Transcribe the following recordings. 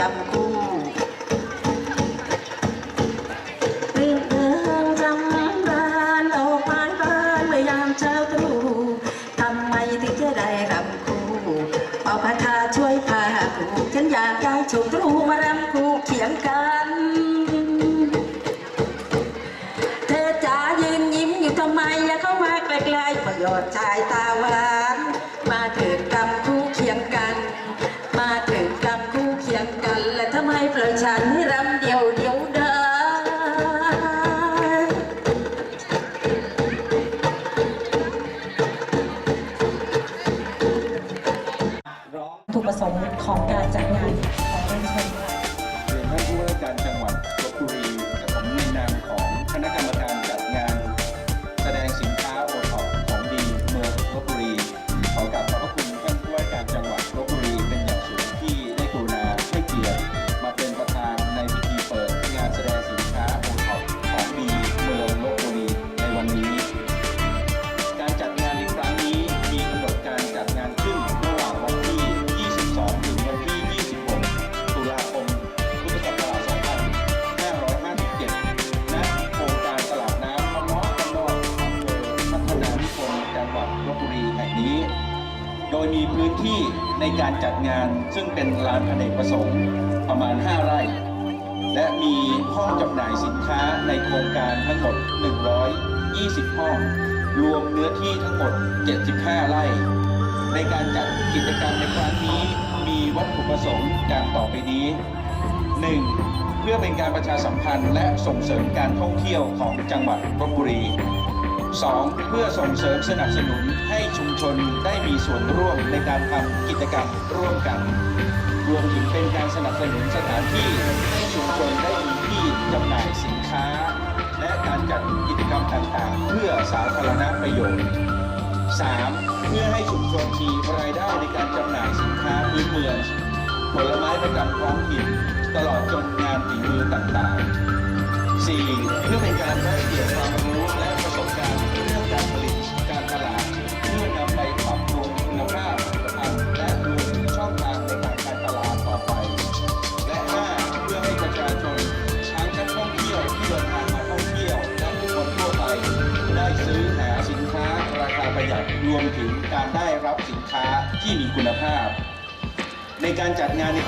รับกู้ โดยมีพื้นที่ในการจัดงานซึ่งเป็นลานอเนกประสงค์ประมาณ 5 ไร่ และมีห้องจำหน่ายสินค้าในโครงการทั้งหมด 120 ห้อง รวมเนื้อที่ทั้งหมด 75 ไร่ ในการจัดกิจกรรมในครั้งนี้มีวัตถุประสงค์ดังต่อไปนี้ 1. เพื่อเป็นการประชาสัมพันธ์และส่งเสริมการท่องเที่ยวของจังหวัดลบบุรี 2. เพื่อส่งเสริมสนับสนุนให้ชุมชนได้มีส่วนร่วมในการทำกิจกรรมร่วมกัน รวมถึงเป็นการสนับสนุนสถานที่ให้ชุมชนได้มีที่จำหน่ายสินค้า และการจัดกิจกรรมต่างๆ เพื่อสาธารณประโยชน์ 3. เพื่อให้ชุมชนมีรายได้ในการจำหน่ายสินค้าพื้นเมืองผลไม้ประจำท้องถิ่นตลอดจนงานฝีมือต่างๆ 4. เพื่อเป็นการได้เกี่ยวความรู้และ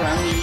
จั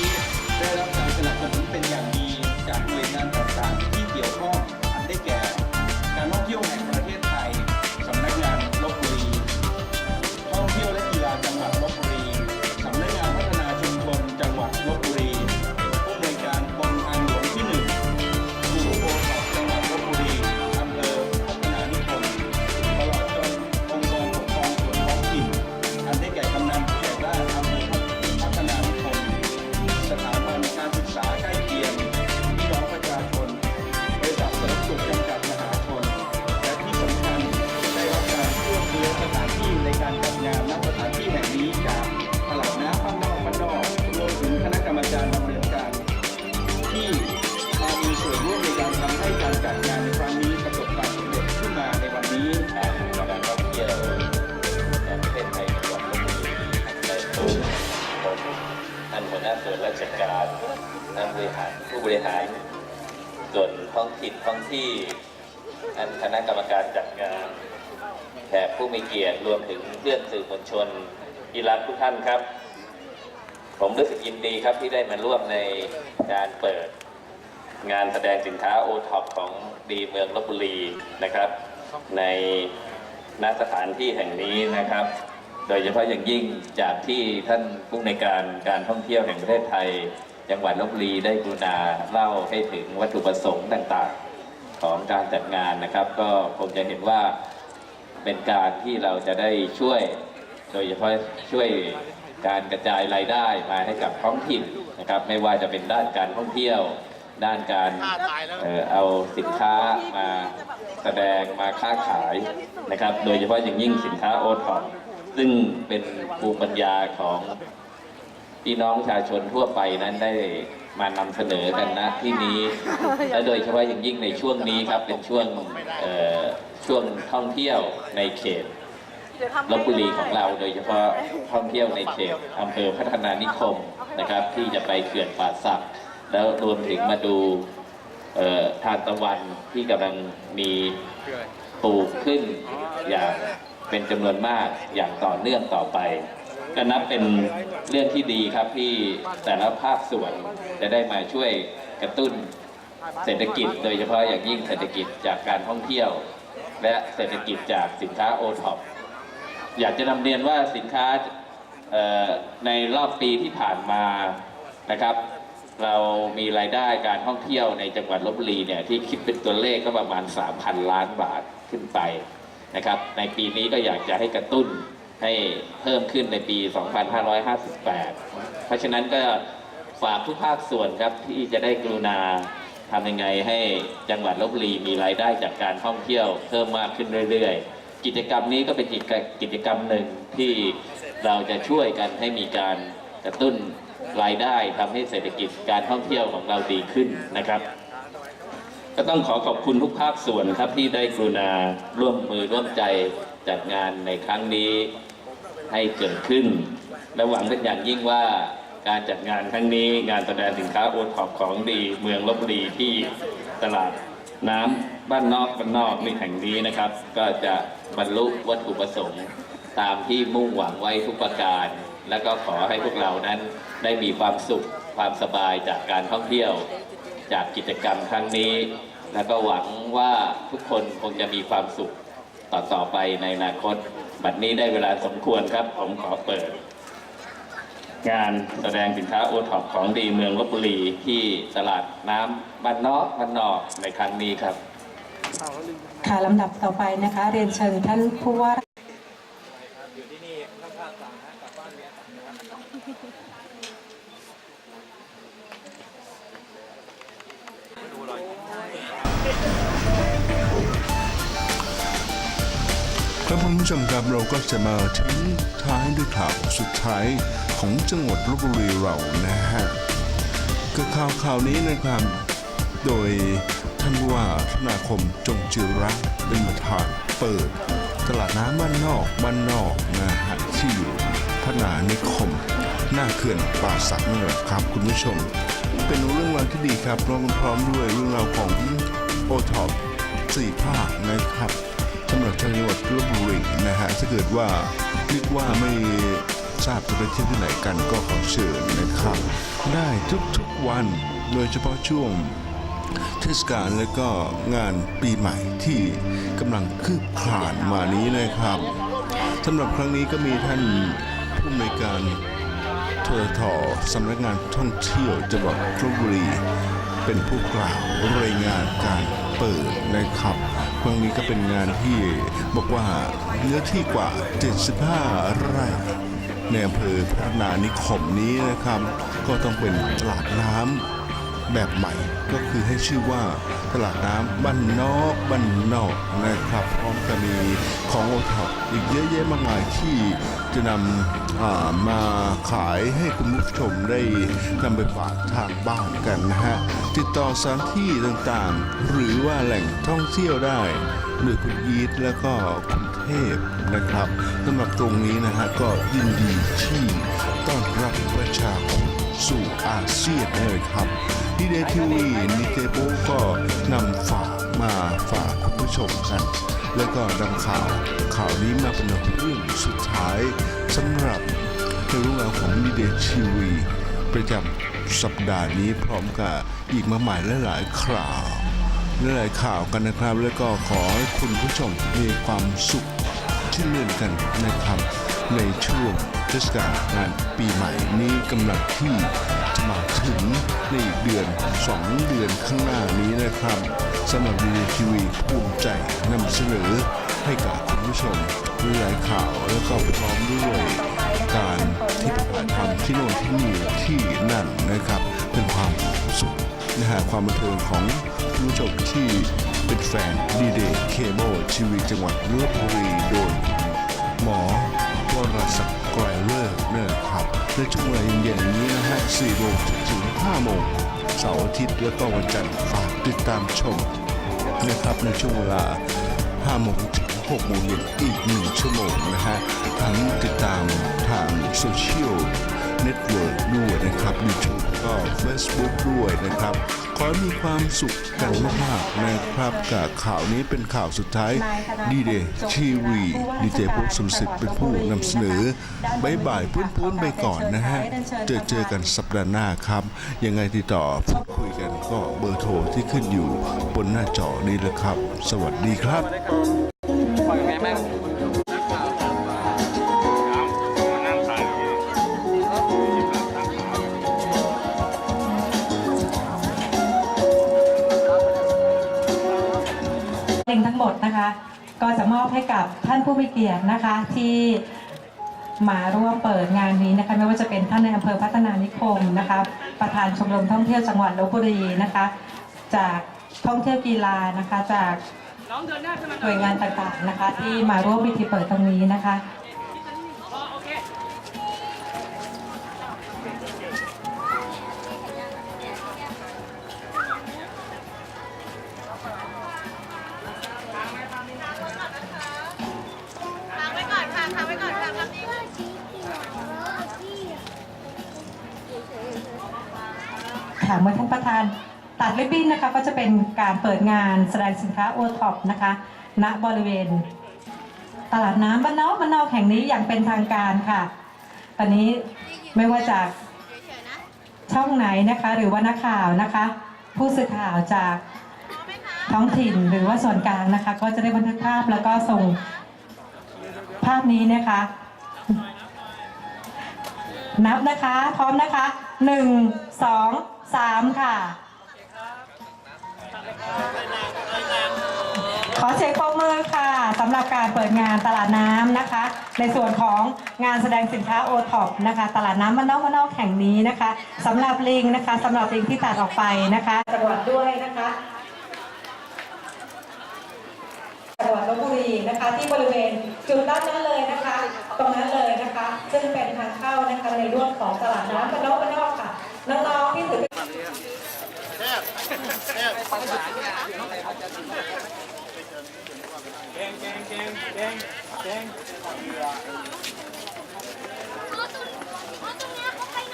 หารผู้บริหาร ส่วนท้องถิ่นท้องที่ท่านคณะกรรมการจัดงานแขกผู้มีเกียรติรวมถึงเพื่อนสื่อมวลชนที่รักทุกท่านครับ ผมรู้สึกยินดีครับที่ได้มาร่วมในการเปิด งานแสดงสินค้าโอท็อปของดีเมืองลบบุรีนะครับ ในณสถานที่แห่งนี้นะครับ โดยเฉพาะอย่างยิ่งจากที่ท่านผู้ในการการท่องเที่ยวแห่งประเทศไทย จังหวัดลบบุรีได้กรุณาเล่าให้ถึงวัตถุประสงค์ต่างๆ ของการจัดงานนะครับ ก็คงจะเห็นว่าเป็นการที่เราจะได้ช่วย โดยเฉพาะช่วยการกระจายรายได้มาให้กับท้องถิ่นนะครับ ไม่ว่าจะเป็นด้านการท่องเที่ยว ด้านการเอ่อเอาสินค้ามาแสดงมาค้าขายนะครับ โดยเฉพาะอย่างยิ่งสินค้าโอท็อปซึ่งเป็นภูมิปัญญาของ พี่น้องประชาชนทั่วไปนั้นได้มานำเสนอกันนะที่นี้และโดยเฉพาะอย่างยิ่งในช่วงนี้ครับเป็นช่วงเอ่อช่วงท่องเที่ยวในเขตลบบุรีของเราโดยเฉพาะท่องเที่ยวในเขตอำเภอพัฒนานิคมนะครับ ที่จะไปเขื่อนป่าสักแล้วรวมถึงมาดูเอ่อทานตะวันที่กำลังมีปลูกขึ้นอย่างเป็นจำนวนมากอย่างต่อเนื่องต่อไป ก็นับเป็นเรื่องที่ดีครับที่แต่ละภาคส่วนจะได้มาช่วยกระตุ้นเศรษฐกิจ โดยเฉพาะอย่างยิ่งเศรษฐกิจจากการท่องเที่ยว และเศรษฐกิจจากสินค้าโอท็อปอยากจะนำเรียนว่าสินค้าในรอบปีที่ผ่านมานะครับ เรามีรายได้การท่องเที่ยวในจังหวัดลบบุรีเนี่ยที่คิดเป็นตัวเลขก็ประมาณ 3,000 ล้านบาทขึ้นไปนะครับ ในปีนี้ก็อยากจะให้กระตุ้น ให้เพิ่มขึ้นในปี 2558 เพราะฉะนั้นก็ฝากทุกภาคส่วนครับที่จะได้กรุณาทำยังไงให้จังหวัดลบบุรีมีรายได้จากการท่องเที่ยวเพิ่มมากขึ้นเรื่อยๆ กิจกรรมนี้ก็เป็นกิจกรรมหนึ่งที่เราจะช่วยกันให้มีการกระตุ้นรายได้ทำให้เศรษฐกิจการท่องเที่ยวของเราดีขึ้นนะครับ ก็ต้องขอขอบคุณทุกภาคส่วนครับที่ได้กรุณาร่วมมือร่วมใจ จัดงานในครั้งนี้ให้เกิดขึ้น และหวังเป็นอย่างยิ่งว่าการจัดงานครั้งนี้งานแสดงสินค้าโอท็อปของดีเมืองลบบุรีที่ตลาดน้ำบ้านนอกบ้านนอกในแห่งนี้นะครับ ก็จะบรรลุวัตถุประสงค์ตามที่มุ่งหวังไว้ทุกประการ และก็ขอให้พวกเรานั้นได้มีความสุขความสบายจากการท่องเที่ยว จากกิจกรรมครั้งนี้ แล้วก็หวังว่าทุกคนคงจะมีความสุข ต่อต่อไปในอนาคต บัดนี้ได้เวลาสมควรครับ ผมขอเปิด งานแสดงสินค้าโอท็อปของดีเมืองลบบุรีที่ตลาดน้ำบ้านนอกบ้านนอกในครั้งนี้ครับ ค่ะลำดับต่อไปนะคะ เรียนเชิญท่านผู้ว่าครับ คุณผู้ชมครับเราก็จะมาทิ้งท้ายด้วยข่าวสุดท้ายของจังหวัดลบบุรีเรานะฮะก็ข่าวข่าวนี้นะครับ โดยท่านว่าธนาคมจงจิระเป็นประธานเปิด ตลาดน้ำบ้านนอกบ้านนอกนะฮะที่อยู่พนานิคม หน้าเขื่อนป่าสักนั่นแหละครับคุณผู้ชม เป็นเรื่องราวที่ดีครับพร้อมพร้อมด้วยเรื่องราวของโอท็อปสี่ภาคนะครับ สำหรับจังหวัดลบบุรีนะฮะถ้าเกิดว่าเรียกว่าไม่ทราบจะไปเที่ยวที่ไหนกันก็ขอเชิญนะครับ ได้ทุกๆวันโดยเฉพาะช่วงเทศกาลและก็งานปีใหม่ที่กำลังคืบคลานมานี้นะครับสำหรับครั้งนี้ก็มีท่านผู้อำนวยการททสำนักงานท่องเที่ยวจังหวัดลบบุรี เป็นผู้กล่าวรายงานการเปิดนะครับครั้งนี้ก็เป็นงานที่บอกว่าเนื้อที่กว่า 75 ไร่ในอำเภอพัฒนานิคมนี้นะครับ ก็ต้องเป็นตลาดน้ำ แบบใหม่ก็คือให้ชื่อว่าตลาดน้ำบ้านนอกบ้านนอกนะครับ พร้อมกับมีของโอท็อปอีกเยอะแยะมากมายที่จะนำมาขายให้คุณผู้ชมได้นำไปฝากทางบ้านกันนะฮะ ติดต่อสถานที่ต่างๆ หรือว่าแหล่งท่องเที่ยวได้โดยคุณอีทแล้วก็คุณเทพนะครับสำหรับตรงนี้นะฮะก็ยินดีที่ต้อนรับประชาชนสู่อาเซียนเลยครับ ดีเดทีวีนิเตโปก็นำฝากมาฝากคุณผู้ชมกัน แล้วก็นำข่าวข่าวนี้มาเป็นเรื่องสุดท้ายสำหรับในเรื่องราวของดีเดทีวีประจำสัปดาห์นี้พร้อมกับอีกมากมายหลายๆข่าวหลายๆข่าวกันนะครับ แล้วก็ขอให้คุณผู้ชมมีความสุขที่เลื่อนกันนะครับในช่วงเทศกาลงานปีใหม่นี้กำลังที่ มาถึงในอีกเดือน 2 เดือนข้างหน้านี้นะครับสำหรับดีทีวีภูมิใจนำเสนอให้กับคุณผู้ชมหลายข่าวแล้วก็พร้อมด้วยการที่ผ่านทำที่โน่นที่นี่ที่นั่นนะครับ เป็นความสุขนะฮะความบันเทิงของคุณผู้ชมที่เป็นแฟนดีเดย์เคเบิลทีวีจังหวัดลบบุรีโดยหมอวรศักดิ์ไกรเลิกเนี่ย ครับในช่วงเวลาเย็นๆนี้นะฮะ4โมงถึง5โมงเสาร์อาทิตย์และก็วันจันทร์ฝากติดตามชมนะครับในช่วงเวลา5โมงถึง6โมงเย็นอีก 1 ชั่วโมงนะฮะทั้งติดตามทางโซเชียล Network ด้วยนะครับ YouTube ก็ Facebook ด้วยนะครับ ขอให้มีความสุขกันมากๆนะครับกับข่าวนี้เป็นข่าวสุดท้ายดีเดย์ทีวีดีเจพวกสมศิษย์เป็นผู้นำเสนอบายบายพื้นๆไปก่อนนะฮะ เจอเจอกันสัปดาห์หน้าครับ ยังไงติดต่อพูดคุยกันก็เบอร์โทรที่ขึ้นอยู่บนหน้าจอนี้แหละครับ สวัสดีครับ นะคะ ก็จะมอบให้กับท่านผู้มีเกียรตินะคะที่มาร่วมเปิดงานนี้นะคะไม่ว่าจะเป็นท่านในอำเภอพัฒนานิคมนะคะประธานชมรมท่องเที่ยวจังหวัดลบบุรีนะคะ จากท่องเที่ยวกีฬานะคะจากหน่วยงานต่างๆนะคะ ที่มาร่วมพิธีเปิดตรงนี้นะคะ ค่ะเมื่อท่านประธานตัดริบบิ้นนะคะก็จะเป็นการเปิดงานแสดงสินค้าโอท็อปนะคะณบริเวณ ตลาดน้ำบ้านนอกบ้านนอกแห่งนี้อย่างเป็นทางการค่ะ ตอนนี้ไม่ว่าจากช่องไหนนะคะ หรือว่านักข่าวนะคะ ผู้สื่อข่าวจากท้องถิ่นหรือว่าส่วนกลางนะคะ ก็จะได้บันทึกภาพแล้วก็ส่งภาพนี้นะคะ นับนะคะ พร้อมนะคะหนึ่งสอง สามค่ะ ขอเสียงปรบมือค่ะสำหรับการเปิดงานตลาดน้ำนะคะ ในส่วนของงานแสดงสินค้าโอท็อปนะคะ ตลาดน้ำมานนอกมานนอกแห่งนี้นะคะสำหรับลิงนะคะสำหรับลิงที่ตัดออกไปนะคะจังหวัดด้วยนะคะจังหวัดลบบุรีนะคะที่บริเวณจุดด้านนั้นเลยนะคะ ตรงนั้นเลยนะคะ ซึ่งเป็นทางเข้านะคะในร่วมของตลาดน้ำบ้านนอกบ้านนอกค่ะน้องๆที่ถือ อ๋อตรงอ๋อตรงเนี้ยเขาไปไหนเนี่ยเขาไปไห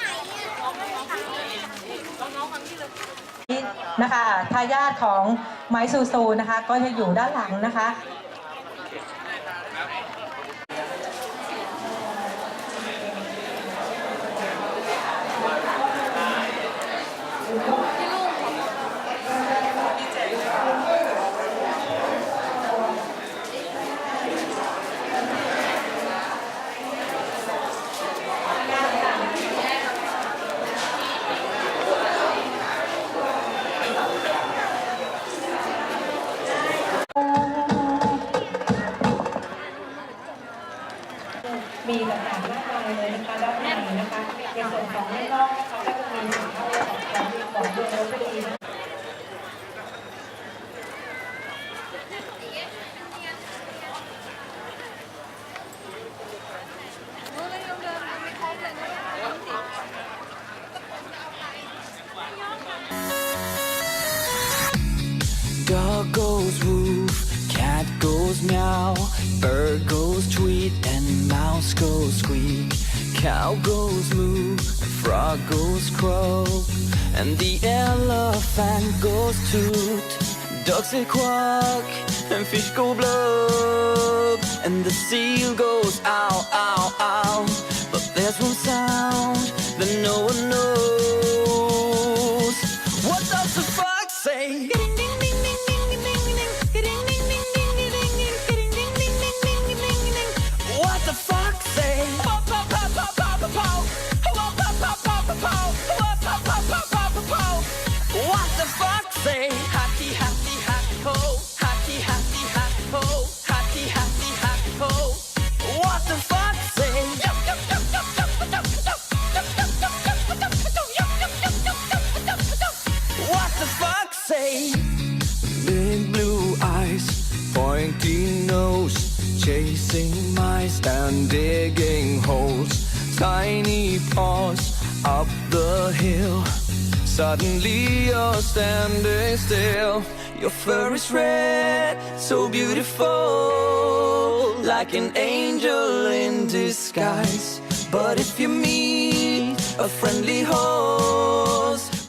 นน้องๆฟังดีเลยนะคะทายาทของไมซูซูนะคะ ก็จะอยู่ด้านหลังนะคะ มีต่างๆมากมายเลยนะคะด้านใน นะคะใ Cow goes moo, frog goes croak, and the elephant goes toot. Ducks say quack, and fish go blub, and the seal goes ow, ow, ow. But there's one sound that no one knows. Chasing mice and digging holes. Tiny paws up the hill. Suddenly you're standing still. Your fur is red, so beautiful, like an angel in disguise. But if you meet a friendly host